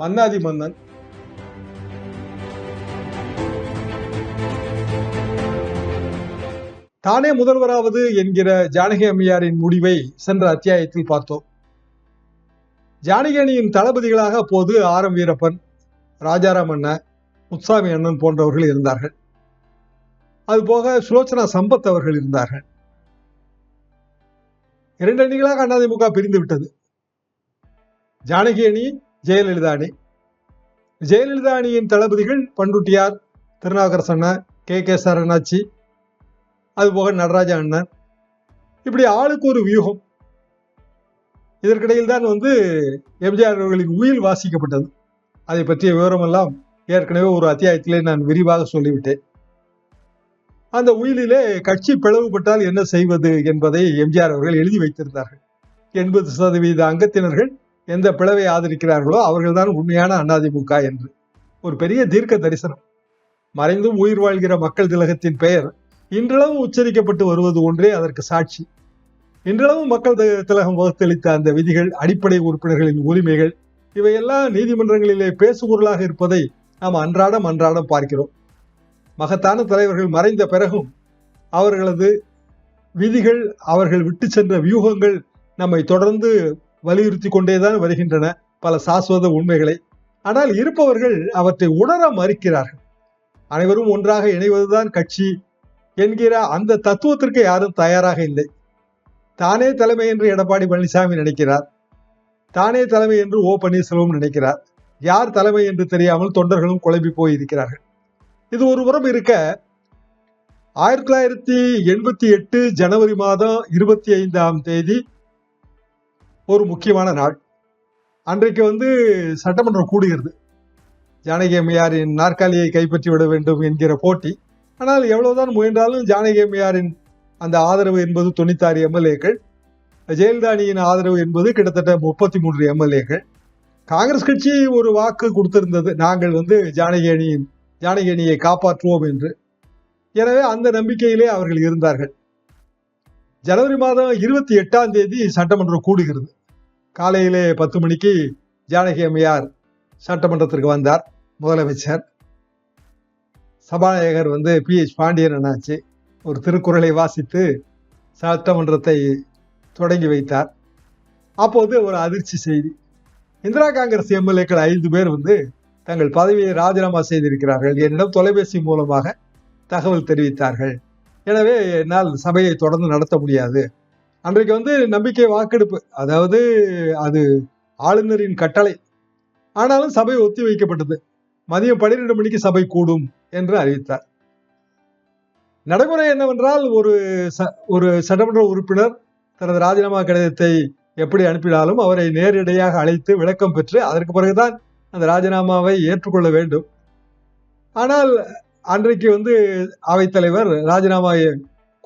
மன்னாதி மன்னன். தானே முதல்வராவது என்கிற ஜானகி அம்மையாரின் முடிவை சென்ற அத்தியாயத்தில் பார்த்தோம். ஜானகி அணியின் தளபதிகளாக அப்போது ஆர் எம் வீரப்பன் ராஜாராம் அண்ணன் முத்சாமி அண்ணன் போன்றவர்கள் இருந்தார்கள். அதுபோக சுலோச்சனா சம்பத் அவர்கள் இருந்தார்கள். இரண்டு அணிகளாக அதிமுக பிரிந்து விட்டது. ஜானகி அணி ஜெயலலிதா அணி ஜெயலலிதா அணியின் தளபதிகள் பண்ருட்டியார் திருநாகரசு அண்ணன் கே. கே. சரணாச்சி அதுபோக நடராஜா அண்ணன். இப்படி ஆளுக்கு ஒரு வியூகம். இதற்கிடையில் தான் வந்து எம்ஜிஆர் அவர்களின் உயில் வாசிக்கப்பட்டது. அதை பற்றிய விவரமெல்லாம் ஏற்கனவே ஒரு அத்தியாயத்திலே நான் விரிவாக சொல்லிவிட்டேன். அந்த உயிலிலே கட்சி பிளவுபட்டால் என்ன செய்வது என்பதை எம்ஜிஆர் அவர்கள் எழுதி வைத்திருந்தார்கள். எண்பது சதவீத அங்கத்தினர்கள் எந்த பிளவை ஆதரிக்கிறார்களோ அவர்கள்தான் உண்மையான அண்ணாதிமுக என்று. ஒரு பெரிய தீர்க்க தரிசனம். மறைந்தும் உயிர் வாழ்கிற மக்கள் திலகத்தின் பெயர் இன்றளவு உச்சரிக்கப்பட்டு வருவது ஒன்றே அதற்கு சாட்சி. இன்றளவு மக்கள் திலகம் வகுத்தளித்த அந்த விதிகள் அடிப்படை உறுப்பினர்களின் உரிமைகள் இவையெல்லாம் நீதிமன்றங்களிலே பேசுபொருளாக இருப்பதை நாம் அன்றாடம் அன்றாடம் பார்க்கிறோம். மகத்தான தலைவர்கள் மறைந்த பிறகும் அவர்களது விதிகள் அவர்கள் விட்டு சென்ற வியூகங்கள் நம்மை தொடர்ந்து வலியுறுத்தி கொண்டேதான் வருகின்றன பல சாஸ்வத உண்மைகளை. ஆனால் இருப்பவர்கள் அவற்றை உணர மறுக்கிறார்கள். அனைவரும் ஒன்றாக இணைவதுதான் கட்சி என்கிற அந்த தத்துவத்திற்கு யாரும் தயாராக இல்லை. தானே தலைமை என்று எடப்பாடி பழனிசாமி நினைக்கிறார். தானே தலைமை என்று ஓ பன்னீர்செல்வம் நினைக்கிறார். யார் தலைமை என்று தெரியாமல் தொண்டர்களும் குழம்பி போய் இருக்கிறார்கள். இது ஒரு புறம் இருக்க ஆயிரத்தி தொள்ளாயிரத்தி எண்பத்தி எட்டு ஜனவரி மாதம் இருபத்தி ஐந்தாம் தேதி ஒரு முக்கியமான நாள். அன்றைக்கு வந்து சட்டமன்றம் கூடுகிறது. ஜானகி அம்மையாரின் நாற்காலியை கைப்பற்றி விட வேண்டும் என்கிற போட்டி. ஆனால் எவ்வளவுதான் முயன்றாலும் ஜானகி அம்மையாரின் அந்த ஆதரவு என்பது தொண்ணூத்தாறு எம்எல்ஏக்கள். ஜெயலலிதாணியின் ஆதரவு என்பது கிட்டத்தட்ட முப்பத்தி மூன்று எம்எல்ஏக்கள். காங்கிரஸ் கட்சி ஒரு வாக்கு கொடுத்திருந்தது. நாங்கள் வந்து ஜானகி அணியின் ஜானகி அணியை காப்பாற்றுவோம் என்று. எனவே அந்த நம்பிக்கையிலே அவர்கள் இருந்தார்கள். ஜனவரி மாதம் இருபத்தி எட்டாம் தேதி சட்டமன்றம் கூடுகிறது. காலையிலே பத்து மணிக்கு ஜானகி அம்மையார் சட்டமன்றத்திற்கு வந்தார். முதலமைச்சர். சபாநாயகர் வந்து பி எச் பாண்டியன் என்னாச்சு. ஒரு திருக்குறளை வாசித்து சட்டமன்றத்தை தொடங்கி வைத்தார். அப்போது ஒரு அதிர்ச்சி செய்தி. இந்திரா காங்கிரஸ் எம்எல்ஏக்கள் ஐந்து பேர் வந்து தங்கள் பதவியை ராஜினாமா செய்திருக்கிறார்கள். என்னிடம் தொலைபேசி மூலமாக தகவல் தெரிவித்தார்கள். எனவே என்னால் சபையை தொடர்ந்து நடத்த முடியாது. அன்றைக்கு வந்து நம்பிக்கை வாக்கெடுப்பு. அதாவது அது ஆளுநரின் கட்டளை. ஆனாலும் சபை ஒத்தி வைக்கப்பட்டது. மதியம் பன்னிரெண்டு மணிக்கு சபை கூடும் என்று அறிவித்தார். நடைமுறை என்னவென்றால் ஒரு ச- ஒரு சட்டமன்ற உறுப்பினர் தனது ராஜினாமா கடிதத்தை எப்படி அனுப்பினாலும் அவரை நேரிடையாக அழைத்து விளக்கம் பெற்று அதற்கு பிறகுதான் அந்த ராஜினாமாவை ஏற்றுக்கொள்ள வேண்டும். ஆனால் அன்றைக்கு வந்து அவைத்தலைவர் ராஜினாமா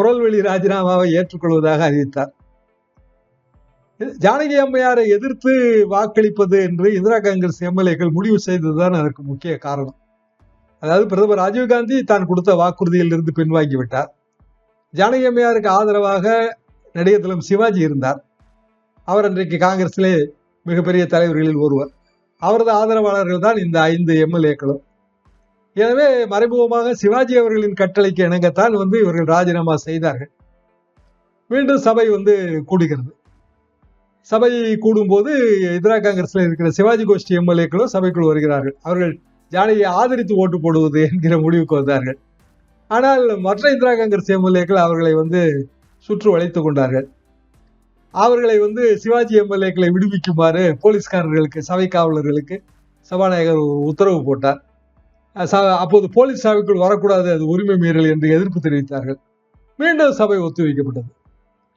குரல்வெளி ராஜினாமாவை ஏற்றுக்கொள்வதாக அறிவித்தார். ஜானகி அம்மையாரை எதிர்த்து வாக்களிப்பது என்று இந்திரா காங்கிரஸ் எம்எல்ஏக்கள் முடிவு செய்ததுதான் அதற்கு முக்கிய காரணம். அதாவது பிரதமர் ராஜீவ்காந்தி தான் கொடுத்த வாக்குறுதியில் இருந்து பின்வாங்கி விட்டார். ஜானகி அம்மையாருக்கு ஆதரவாக நடிகர் சிவாஜி இருந்தார். அவர் அன்றைக்கு காங்கிரஸிலே மிகப்பெரிய தலைவர்களில் ஒருவர். அவரது ஆதரவாளர்கள் தான் இந்த ஐந்து எம்எல்ஏக்களும். எனவே மறைமுகமாக சிவாஜி அவர்களின் கட்டளைக்கு இணங்கத்தான் வந்து இவர்கள் ராஜினாமா செய்தார்கள். மீண்டும் சபை வந்து கூடுகிறது. சபை கூடும்போது இந்திரா காங்கிரஸ்ல இருக்கிற சிவாஜி கோஷ்டி எம்எல்ஏக்களும் சபைக்குள் வருகிறார்கள். அவர்கள் ஜானகியை ஆதரித்து ஓட்டு போடுவது என்கிற முடிவுக்கு வந்தார்கள். ஆனால் மற்ற இந்திரா காங்கிரஸ் எம்எல்ஏக்கள் அவர்களை வந்து சுற்று வளைத்து கொண்டார்கள். அவர்களை வந்து சிவாஜி எம்எல்ஏக்களை விடுவிக்குமாறு போலீஸ்காரர்களுக்கு சபை காவலர்களுக்கு சபாநாயகர் ஒரு உத்தரவு போட்டார். அப்போது போலீஸ் சபைக்குள் வரக்கூடாது அது உரிமை மீறல் என்று எதிர்ப்பு தெரிவித்தார்கள். மீண்டும் சபை ஒத்திவைக்கப்பட்டது.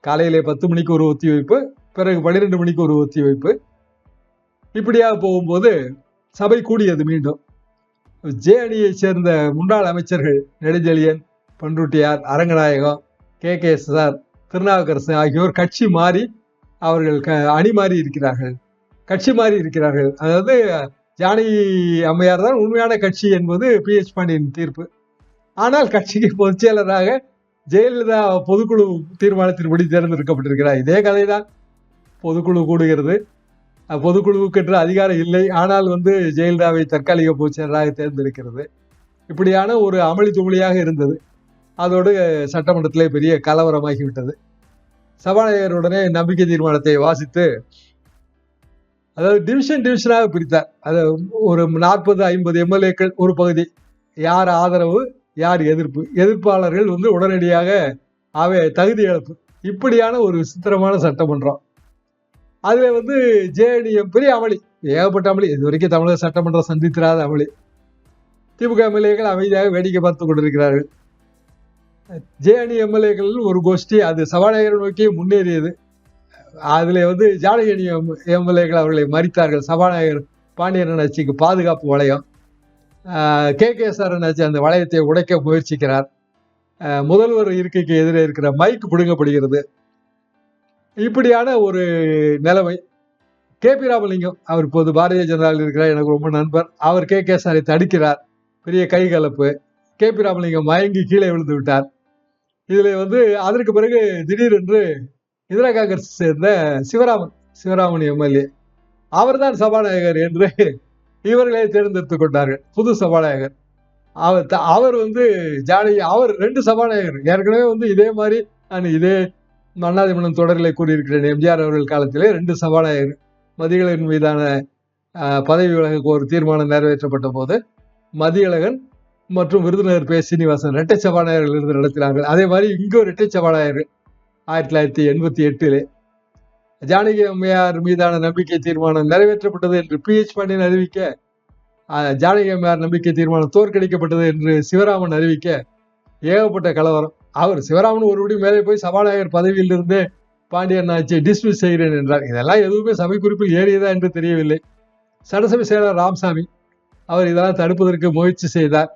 காலையிலே பத்து மணிக்கு ஒரு ஒத்திவைப்பு பிறகு பன்னிரெண்டு மணிக்கு ஒரு ஒத்திவைப்பு. இப்படியாக போகும்போது சபை கூடியது மீண்டும். ஜே அணியைச் சேர்ந்த முன்னாள் அமைச்சர்கள் Nedunchezhiyan Panruttiyar Aranganayagam K. K. Sir Thirunavukkarasu ஆகியோர் கட்சி மாறி அவர்கள் க அணி மாறி இருக்கிறார்கள். கட்சி மாறி இருக்கிறார்கள். அதாவது ஜானகி அம்மையார் தான் உண்மையான கட்சி என்பது பிஹெச் பாண்டியின் பாண்டியன் தீர்ப்பு. ஆனால் கட்சிக்கு பொதுச் செயலராக ஜெயலலிதா பொதுக்குழு தீர்மானத்தின்படி தேர்ந்தெடுக்கப்பட்டிருக்கிறார். இதே கதை தான் பொதுக்குழு கூடுகிறது. பொதுக்குழுவுக்கு என்று அதிகாரம் இல்லை. ஆனால் வந்து ஜெயலலிதாவை தற்காலிக பொதுச்செயலராக தேர்ந்தெடுக்கிறது. இப்படியான ஒரு அமளி துமளியாக இருந்தது. அதோடு சட்டமன்றத்திலே பெரிய கலவரமாகிவிட்டது. சபாநாயகருடனே நம்பிக்கை தீர்மானத்தை வாசித்து அதாவது டிவிஷன் டிவிஷனாக பிரித்தார். அது ஒரு நாற்பது ஐம்பது எம்எல்ஏக்கள் ஒரு பகுதி. யார் ஆதரவு யார் எதிர்ப்பு? எதிர்ப்பாளர்கள் வந்து உடனடியாக அவை தகுதி இழப்பு. இப்படியான ஒரு விசித்திரமான சட்டமன்றம். அதில் வந்து ஜேடிஎம் பெரிய அமளி. ஏகப்பட்ட அமளி. இது வரைக்கும் தமிழக சட்டமன்றம் சந்தித்திராத அமளி. திமுக எம்எல்ஏக்கள் அமைதியாக வேடிக்கை பார்த்து கொண்டிருக்கிறார்கள். ஜேஎன்டி எம்எல்ஏக்கள் ஒரு கோஷ்டி அது சபாநாயகரை நோக்கி முன்னேறியது. அதுல வந்து ஜானகி எம்எல்ஏக்கள் அவர்களை மறித்தார்கள். சபாநாயகர் பாண்டியன் அச்சிக்கு பாதுகாப்பு வளையம். கே. கே. சாரன் ஆட்சி அந்த வளையத்தை உடைக்க முயற்சிக்கிறார். முதல்வர் இருக்கைக்கு எதிரே இருக்கிற மைக் பிடுங்கப்படுகிறது. இப்படியான ஒரு நிலைமை கே. பி. ராமலிங்கம் அவர் இப்போது பாரதிய ஜனதாவில் இருக்கிறார் எனக்கு ரொம்ப நண்பர். அவர் கே. கே. சாரை தடுக்கிறார். பெரிய கை கலப்பு. கே. பி. ராமலிங்கம் மயங்கி கீழே விழுந்து விட்டார். இதில் வந்து அதற்கு பிறகு திடீரென்று இந்திரா காங்கிரஸ் சேர்ந்த சிவராமன் சிவராமன் எம்எல்ஏ. அவர்தான் சபாநாயகர் என்று இவர்களே தேர்ந்தெடுத்துக் கொண்டார்கள். புது சபாநாயகர். அவர் த- அவர் வந்து ஜானகி அவர் ரெண்டு சபாநாயகர். ஏற்கனவே வந்து இதே மாதிரி நான் இதே மன்னாதிமன்றம் தொடரிலே கூறியிருக்கிறேன். எம்ஜிஆர் அவர்கள் காலத்திலே ரெண்டு சபாநாயகர். மதிகளின் மீதான பதவி விலகுக்கு ஒரு தீர்மானம் நிறைவேற்றப்பட்ட போது மதியழகன் மற்றும் விருதுநகர் பே சீனிவாசன் இரட்டை சபாநாயகர்கள் இருந்து நடத்தினார்கள். அதே மாதிரி இங்கே ஒரு இரட்டை சபாநாயகர் ஆயிரத்தி தொள்ளாயிரத்தி எண்பத்தி எட்டிலே. ஜானகி அம்மையார் மீதான நம்பிக்கை தீர்மானம் நிறைவேற்றப்பட்டது என்று பிஹெச் பாண்டியன் அறிவிக்க ஜானகி அம்மையார் நம்பிக்கை தீர்மானம் தோற்கடிக்கப்பட்டது என்று சிவராமன் அறிவிக்க ஏகப்பட்ட கலவரம். அவர் சிவராமன் ஒருபடி மேலே போய் சபாநாயகர் பதவியிலிருந்தே பாண்டியன் ஆட்சியை டிஸ்மிஸ் செய்கிறேன் என்றார். இதெல்லாம் எதுவுமே சபை குறிப்பில் ஏறியதா என்று தெரியவில்லை. சட்டசபை செயலர் ராமசாமி அவர் இதெல்லாம் தடுப்பதற்கு முயற்சி செய்தார்.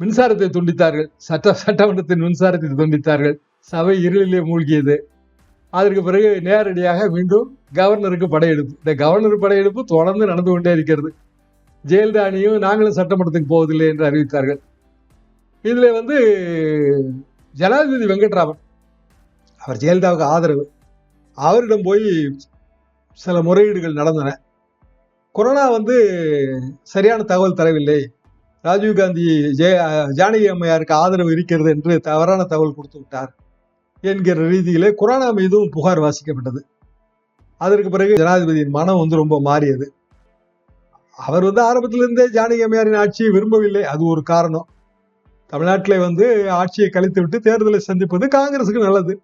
மின்சாரத்தை துண்டித்தார்கள். சட்ட சட்டமன்றத்தின் மின்சாரத்தை துண்டித்தார்கள். சபை இருளிலே மூழ்கியது. அதற்கு பிறகு நேரடியாக மீண்டும் கவர்னருக்கு படையெடுப்பு. இந்த கவர்னர் படையெடுப்பு தொடர்ந்து நடந்து கொண்டே இருக்கிறது. ஜெயலலிதா அணியும் நாங்களும் சட்டமன்றத்துக்கு போவதில்லை என்று அறிவித்தார்கள். இதில் வந்து ஜனாதிபதி வெங்கட்ராமன் அவர் ஜெயலலிதாவுக்கு ஆதரவு. அவரிடம் போய் சில முறையீடுகள் நடந்தன. கொரோனா வந்து சரியான தகவல் தரவில்லை. ராஜீவ்காந்தி ஜெய ஜானகி அம்மையாருக்கு ஆதரவு இருக்கிறது என்று தவறான தகவல் கொடுத்து விட்டார். என்கிற ரீதியிலே கொரோனா மீதும் புகார் வாசிக்கப்பட்டது. அதற்கு பிறகு ஜனாதிபதியின் மனம் வந்து ரொம்ப மாறியது. அவர் வந்து ஆரம்பத்திலிருந்தே ஜானகி அம்மையாரின் ஆட்சியை விரும்பவில்லை. அது ஒரு காரணம். தமிழ்நாட்டில் வந்து ஆட்சியை கழித்து விட்டு தேர்தலை சந்திப்பது காங்கிரஸுக்கு நல்லது.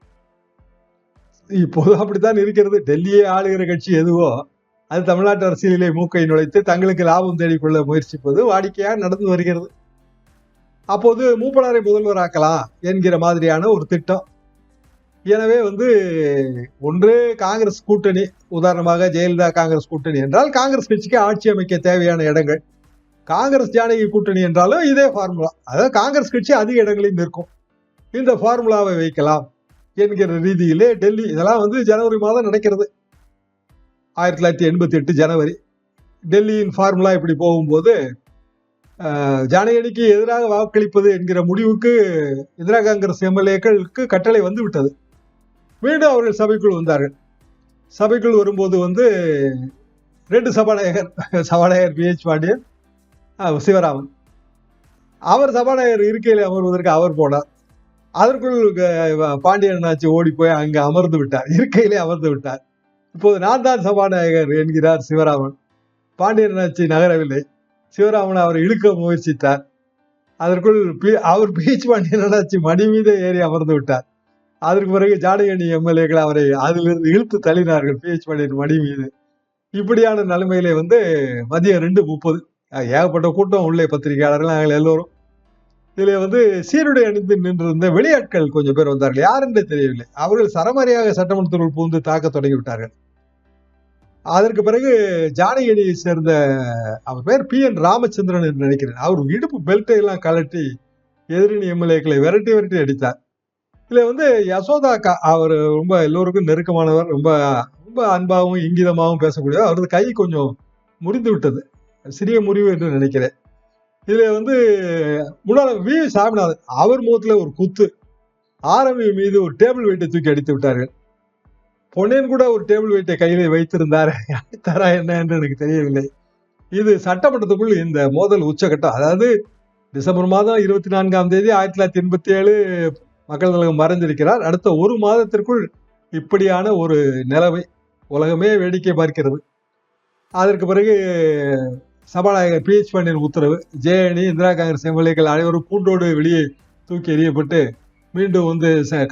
இப்போது அப்படித்தான் இருக்கிறது. டெல்லியை ஆளுகிற கட்சி எதுவோ அது தமிழ்நாட்டு அரசியலிலே மூக்கை நுழைத்து தங்களுக்கு லாபம் தேடிக்கொள்ள முயற்சிப்பது வாடிக்கையாக நடந்து வருகிறது. அப்போது மூப்பனாரை முதல்வராக்கலாம் என்கிற மாதிரியான ஒரு திட்டம் எனவே வந்து ஒன்று காங்கிரஸ் கூட்டணி உதாரணமாக ஜெயலலிதா காங்கிரஸ் கூட்டணி என்றால் காங்கிரஸ் கட்சிக்கு ஆட்சி அமைக்க தேவையான இடங்கள். காங்கிரஸ் ஜானகி கூட்டணி என்றாலும் இதே ஃபார்முலா அதாவது காங்கிரஸ் கட்சி அதிக இடங்களையும் நிற்கும் இந்த ஃபார்முலாவை வைக்கலாம் என்கிற ரீதியிலே டெல்லி இதெல்லாம் வந்து ஜனவரி மாதம் நடக்கிறது. ஆயிரத்தி தொள்ளாயிரத்தி எண்பத்தி எட்டு ஜனவரி. டெல்லியின் ஃபார்முலா இப்படி போகும்போது அஹ், எதிராக வாக்களிப்பது என்கிற முடிவுக்கு இந்திரா காங்கிரஸ் எம்எல்ஏக்களுக்கு கட்டளை வந்து விட்டது மீண்டும் அவர்கள் சபைக்குள் வந்தார்கள். சபைக்குள் வரும்போது வந்து ரெண்டு சபாநாயகர் சபாநாயகர் பிஹெச் பாண்டியன் சிவராமன். அவர் சபாநாயகர் இருக்கையில் அமர்வதற்கு அவர் போனார். அதற்குள் பாண்டியன் ஆச்சு ஓடி போய் அங்கே அமர்ந்து விட்டார். இருக்கையிலே அமர்ந்து விட்டார். இப்போது நான் தான் சபாநாயகர் என்கிறார் சிவராமன். பாண்டியன் ஆட்சி நகரவில்லை. சிவராமன் அவரை இழுக்க முயற்சித்தார். அதற்குள் பி- அவர் பிஹெச் பாண்டியன் ஆட்சி மடி மீதே ஏறி அமர்ந்து விட்டார். அதற்கு பிறகு ஜானகி எம்எல்ஏக்கள் அவரை அதிலிருந்து இழுத்து தள்ளினார்கள். பிஹெச் பாண்டியன் மடி மீது. இப்படியான நிலைமையிலே வந்து மதியம் ரெண்டு முப்பது. ஏகப்பட்ட கூட்டம் உள்ளே பத்திரிகையாளர்கள் நாங்கள் எல்லோரும். இதில் வந்து சீருடை அணிந்து நின்றிருந்த வெளியாட்கள் கொஞ்சம் பேர் வந்தார்கள். யாருன்றே தெரியவில்லை. அவர்கள் சரமாரியாக சட்டமன்றத்திற்குள் புகுந்து தாக்க தொடங்கி விட்டார்கள். அதற்கு பிறகு ஜானகியணியை சேர்ந்த அவர் பேர் பி என் ராமச்சந்திரன் என்று நினைக்கிறேன். அவர் இடுப்பு பெல்ட்டை எல்லாம் கழட்டி எதிரணி எம்எல்ஏக்களை விரட்டி விரட்டி அடித்தார். இதுல வந்து யசோதா அக்கா அவர் ரொம்ப எல்லோருக்கும் நெருக்கமானவர் ரொம்ப ரொம்ப அன்பாகவும் இங்கிதமாகவும் பேசக்கூடியவர். அவரது கை கொஞ்சம் முறிந்து விட்டது. சிறிய முறிவு என்று நினைக்கிறேன். இதுல வந்து முன்னாள் வி. சாமிநாதன் அவர் முகத்துல ஒரு குத்து. ஆரம்பி மீது ஒரு டேபிள் வெயிட்டை தூக்கி அடித்து விட்டார்கள். பொன்னேன் கூட ஒரு டேபிள் வெயிட்டை கையில வைத்திருந்தார் அடித்தாரா என்ன என்று எனக்கு தெரியவில்லை. இது சட்டமன்றத்துக்குள் இந்த மோதல் உச்சகட்டம். அதாவது டிசம்பர் மாதம் இருபத்தி நான்காம் தேதி ஆயிரத்தி தொள்ளாயிரத்தி எண்பத்தி ஏழு மக்கள் நலகம் மறைந்திருக்கிறார். அடுத்த ஒரு மாதத்திற்குள் இப்படியான ஒரு நிலைமை உலகமே வேடிக்கை பார்க்கிறது. அதற்கு பிறகு சபாநாயகர் பிஹெச் பாண்டியன் உத்தரவு ஜேஎனி இந்திரா காங்கிரஸ் எம்எல்ஏக்கள் அனைவரும் பூண்டோடு வெளியே தூக்கி எறியப்பட்டு மீண்டும் வந்து ச-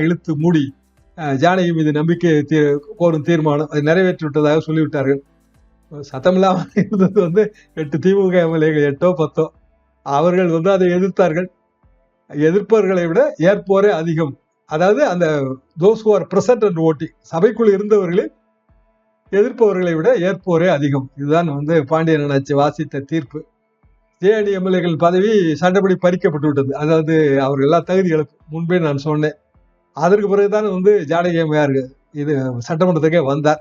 இழுத்து மூடி ஜானகி மீது நம்பிக்கை தீ கோரும் தீர்மானம் அதை நிறைவேற்றி விட்டதாக சொல்லிவிட்டார்கள் சத்தமில்லாமல் இருந்தது வந்து எட்டு திமுக எம்எல்ஏகள் எட்டோ பத்தோ அவர்கள் வந்து அதை எதிர்த்தார்கள். எதிர்ப்பவர்களை விட ஏற்போரே அதிகம். அதாவது அந்த தோஸ் ஆர் பிரசன்ட் அண்ட் ஓட்டி சபைக்குள் இருந்தவர்களே எதிர்ப்பவர்களை விட ஏற்போரே அதிகம். இதுதான் வந்து பாண்டியன் அண்ணாச்சி வாசித்த தீர்ப்பு. ஜேஎன்டி எம்எல்ஏக்கள் பதவி சண்டைப்படி பறிக்கப்பட்டு விட்டது. அதாவது அவர்கள் எல்லா தகுதிகளும் முன்பே நான் சொன்னேன். அதற்கு பிறகுதான் வந்து ஜானகி அம்மையார் இது சட்டமன்றத்துக்கே வந்தார்.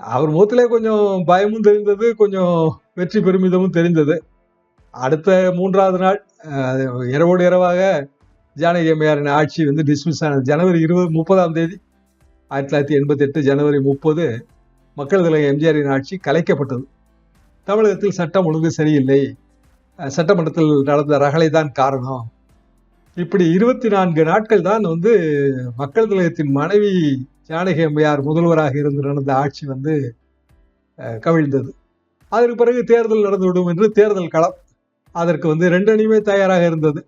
அவர் முகத்திலே கொஞ்சம் பயமும் தெரிந்தது கொஞ்சம் வெற்றி பெருமிதமும் தெரிந்தது. அடுத்த மூன்றாவது நாள் இரவோடு இரவாக ஜானகி அம்மையாரின் ஆட்சி வந்து டிஸ்மிஸ் ஆனது. ஜனவரி இருபது முப்பதாம் தேதி ஆயிரத்தி தொள்ளாயிரத்தி எண்பத்தி எட்டு ஜனவரி முப்பது மக்கள் தலைவர் எம்ஜிஆரின் ஆட்சி கலைக்கப்பட்டது. தமிழகத்தில் சட்டம் ஒழுங்கு சரியில்லை. சட்டமன்றத்தில் நடந்த ரகளை தான் காரணம். இப்படி இருபத்தி நான்கு நாட்கள் தான் வந்து மக்கள் தலைவத்தின் மனைவி ஜானகி அம்மையார் முதல்வராக இருந்து நடந்த ஆட்சி வந்து கவிழ்ந்தது. அதற்கு பிறகு தேர்தல் நடந்துவிடும் என்று தேர்தல் களம் அதற்கு வந்து ரெண்டு அணியுமே தயாராக இருந்தது.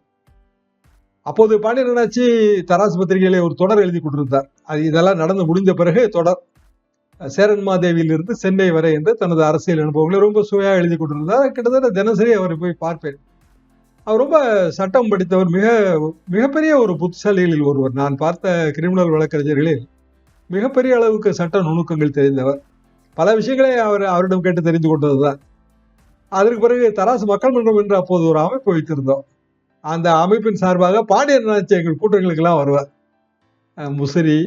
அப்போது பாண்டியனாச்சி தராசு பத்திரிகையிலே ஒரு தொடர் எழுதி கொண்டிருந்தார். அது இதெல்லாம் நடந்து முடிந்த பிறகு தொடர் சேரன்மாதேவியிலிருந்து சென்னை வரை என்று தனது அரசியல் அனுபவங்களை ரொம்ப சுவையாக எழுதி கொண்டிருந்தார். கிட்டத்தட்ட தினசரி அவரை போய் பார்ப்பேன். அவர் ரொம்ப சட்டம் படித்தவர் மிக மிகப்பெரிய ஒரு புத்திசாலிகளில் ஒருவர். நான் பார்த்த கிரிமினல் வழக்கறிஞர்களில் மிகப்பெரிய அளவுக்கு சட்ட நுணுக்கங்கள் தெரிந்தவர். பல விஷயங்களை அவர் அவரிடம் கேட்டு தெரிந்து கொண்டது தான் அதற்கு பிறகு தராசு மக்கள் மன்றம் என்று அப்போது ஒரு அமைப்பு வைத்திருந்தோம். அந்த அமைப்பின் சார்பாக பாண்டியன் நாச்சி எங்கள் கூட்டங்களுக்கெல்லாம் வருவார். முசிறி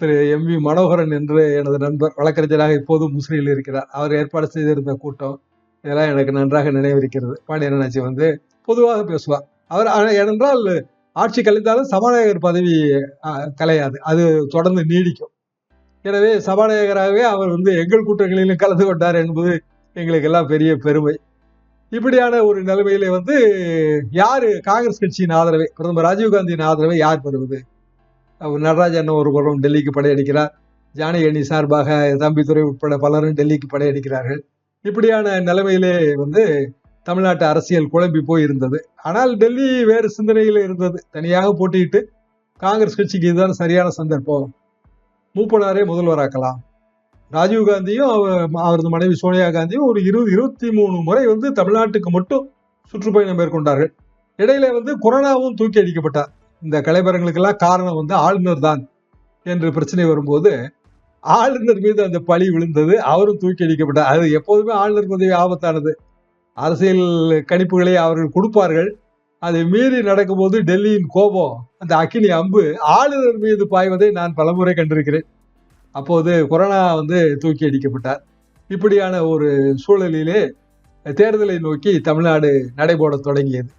திரு எம் வி மனோகரன் என்று எனது நண்பர் வழக்கறிஞராக இப்போது முசிறியில் இருக்கிறார். அவர் ஏற்பாடு செய்திருந்த கூட்டம் இதெல்லாம் எனக்கு நன்றாக நினைவிருக்கிறது. பாண்டியன் அண்ணாச்சி வந்து பொதுவாக பேசுவார். அவர் ஏனென்றால் ஆட்சி கலைந்தாலும் சபாநாயகர் பதவி கலையாது. அது தொடர்ந்து நீடிக்கும். எனவே சபாநாயகராகவே அவர் வந்து எங்கள் கூட்டங்களிலும் கலந்து கொண்டார் என்பது எங்களுக்கெல்லாம் பெரிய பெருமை. இப்படியான ஒரு நிலைமையில வந்து யாரு காங்கிரஸ் கட்சியின் ஆதரவை பிரதமர் ராஜீவ்காந்தியின் ஆதரவை யார் பெறுவது? நடராஜன் நடராஜ ஒரு புறம் டெல்லிக்கு படையெடுக்கிறார். ஜானகி சார்பாக தம்பித்துறை உட்பட பலரும் டெல்லிக்கு படையெடுக்கிறார்கள். இப்படியான நிலைமையிலே வந்து தமிழ்நாட்டு அரசியல் குழம்பி போய் இருந்தது ஆனால் டெல்லி வேறு சிந்தனையில் இருந்தது. தனியாக போட்டியிட்டு காங்கிரஸ் கட்சிக்கு இதுதான் சரியான சந்தர்ப்பம். மூப்பனாரே முதல்வராக்கலாம். ராஜீவ்காந்தியும் அவர் அவரது மனைவி சோனியா காந்தியும் ஒரு இருபது இருபத்தி மூணு முறை வந்து தமிழ்நாட்டுக்கு மட்டும் சுற்றுப்பயணம் மேற்கொண்டார்கள். இடையில வந்து கொரோனாவும் தூக்கி அடிக்கப்பட்டார். இந்த கலைபரங்களுக்கெல்லாம் காரணம் வந்து ஆளுநர் தான் என்று பிரச்சனை வரும்போது ஆளுநர் மீது அந்த பழி விழுந்தது அவரும் தூக்கி அடிக்கப்பட்டார். அது எப்போதுமே ஆளுநர் பதவி ஆபத்தானது. அரசியல் கணிப்புகளை அவர்கள் கொடுப்பார்கள். அதை மீறி நடக்கும்போது டெல்லியின் கோபம் அந்த அக்கினி அம்பு ஆளுநர் மீது பாய்வதை நான் பலமுறை கண்டிருக்கிறேன். அப்போது கொரோனா வந்து தூக்கி அடிக்கப்பட்டார். இப்படியான ஒரு சூழலிலே தேர்தலை நோக்கி தமிழ்நாடு நடைபோட தொடங்கியது.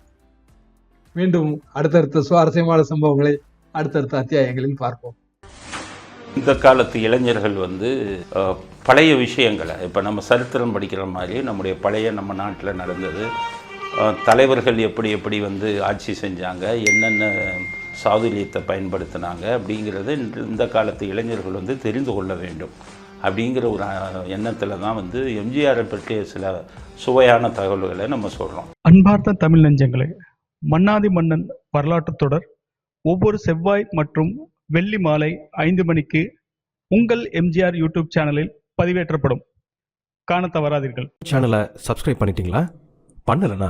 மீண்டும் அடுத்தடுத்த சுவாரஸ்யமான சம்பவங்களை அடுத்தடுத்த அத்தியாயங்களில் பார்ப்போம். இந்த காலத்து இளைஞர்கள் வந்து பழைய விஷயங்களை இப்போ நம்ம சரித்திரம் படிக்கிற மாதிரி நம்முடைய பழைய நம்ம நாட்டில் நடந்தது. தலைவர்கள் எப்படி எப்படி வந்து ஆட்சி செஞ்சாங்க என்னென்ன சாதுரியத்தை பயன்படுத்தினாங்க அப்படிங்கிறத இந்த- இந்த காலத்து இளைஞர்கள் வந்து தெரிந்து கொள்ள வேண்டும். அப்படிங்கிற ஒரு எண்ணத்தில் தான் வந்து எம்ஜிஆரை பற்றிய சில சுவையான தகவல்களை நம்ம சொல்கிறோம் அன்பார்ந்த தமிழ் நெஞ்சங்களே மன்னாதி மன்னன் வரலாற்றுத் தொடர் ஒவ்வொரு செவ்வாய் மற்றும் வெள்ளி மாலை ஐந்து மணிக்கு உங்கள் எம்ஜிஆர் யூடியூப் சேனலில் பதிவேற்றப்படும். காணத் தவறாதீர்கள். சேனலை சப்ஸ்கிரைப் பண்ணிட்டீங்களா? பண்ணலனா